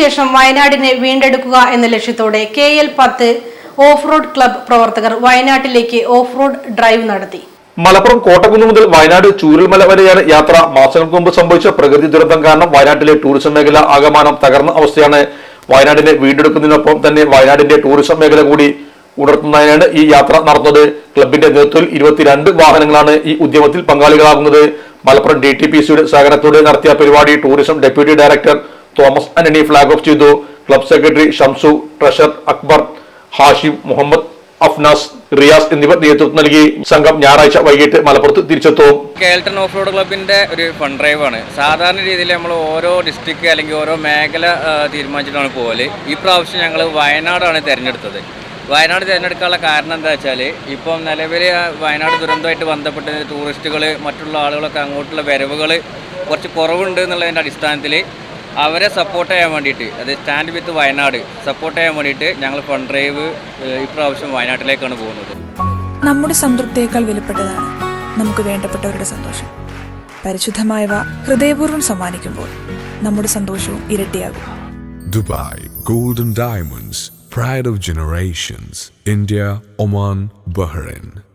ശേഷം വയനാടിനെ വീണ്ടെടുക്കുക എന്ന ലക്ഷ്യത്തോടെ കെ എൽ പത്ത് ഓഫ് റോഡ് ക്ലബ് പ്രവർത്തകർ വയനാട്ടിലേക്ക് ഓഫ് റോഡ് ഡ്രൈവ് നടത്തി. മലപ്പുറം കോട്ടക്കുന്ന് മുതൽ വയനാട് ചൂരൽമല വരെയാണ് യാത്ര. മാസങ്ങൾക്ക് മുമ്പ് സംഭവിച്ച പ്രകൃതി ദുരന്തം കാരണം വയനാട്ടിലെ ടൂറിസം മേഖല ആകമാനം തകർന്ന അവസ്ഥയാണ്. വയനാടിനെ വീണ്ടെടുക്കുന്നതിനൊപ്പം തന്നെ വയനാടിന്റെ ടൂറിസം മേഖല കൂടി ഉണർത്തുന്നതിനാണ് ഈ യാത്ര നടത്തുന്നത് ക്ലബിന്റെ നേതൃത്വത്തിൽ ഇരുപത്തിരണ്ട് വാഹനങ്ങളാണ് ഈ ഉദ്യമത്തിൽ പങ്കാളികളാകുന്നത്. മലപ്പുറം ഡി ടി പി സിയുടെ സഹകരണത്തോടെ നടത്തിയ പരിപാടി tourism deputy director Thomas Antony flag off ചെയ്തു. Club secretary Shamsu treasurer Akbar Hashim Muhammad Afnas Riyas എന്നിവർ നേതൃത്വം നൽകി. സംഘം ഞായറാഴ്ച വൈകിട്ട് മലപ്പുറത്ത് തിരിച്ചെത്തും. കേൾട്ടൺ ഓഫ് റോഡ് ക്ലബിന്റെ ഒരു ഫണ്ട് ഡ്രൈവ് ആണ്. സാധാരണ രീതിയിൽ നമ്മൾ ഓരോ ഡിസ്ട്രിക്ട് അല്ലെങ്കിൽ ഓരോ മേഖല തീരുമാനിച്ചിട്ടാണ് പോകൽ ഈ പ്രാവശ്യം ഞങ്ങൾ വയനാടാണ് തിരഞ്ഞെടുത്തത്. വയനാട് തിരഞ്ഞെടുക്കാനുള്ള കാരണം എന്താ വെച്ചാൽ ഇപ്പം നിലവിൽ വയനാട് ദുരന്തമായിട്ട് ബന്ധപ്പെട്ട് ടൂറിസ്റ്റുകൾ മറ്റുള്ള ആളുകളൊക്കെ അങ്ങോട്ടുള്ള വരവുകൾ കുറച്ച് കുറവുണ്ട് എന്നുള്ളതിന്റെ അടിസ്ഥാനത്തിൽ അവരെ സപ്പോർട്ട് ചെയ്യാൻ വേണ്ടിയിട്ട് അത് സ്റ്റാൻഡ് വിത്ത് വയനാട് സപ്പോർട്ട് ചെയ്യാൻ വേണ്ടിയിട്ട് ഞങ്ങൾ ഫണ്ട് ഡ്രൈവ് ഇപ്രാവശ്യം വയനാട്ടിലേക്കാണ് പോകുന്നത്. നമ്മുടെ സംതൃപ്തിയേക്കാൾ വിലപ്പെട്ടതാണ് നമുക്ക് വേണ്ടപ്പെട്ടവരുടെ സന്തോഷം. പരിശുദ്ധമായവ ഹൃദയപൂർവം സമ്മാനിക്കുമ്പോൾ നമ്മുടെ സന്തോഷവും ഇരട്ടിയാകും. Dubai golden diamonds pride of generations India Oman Bahrain.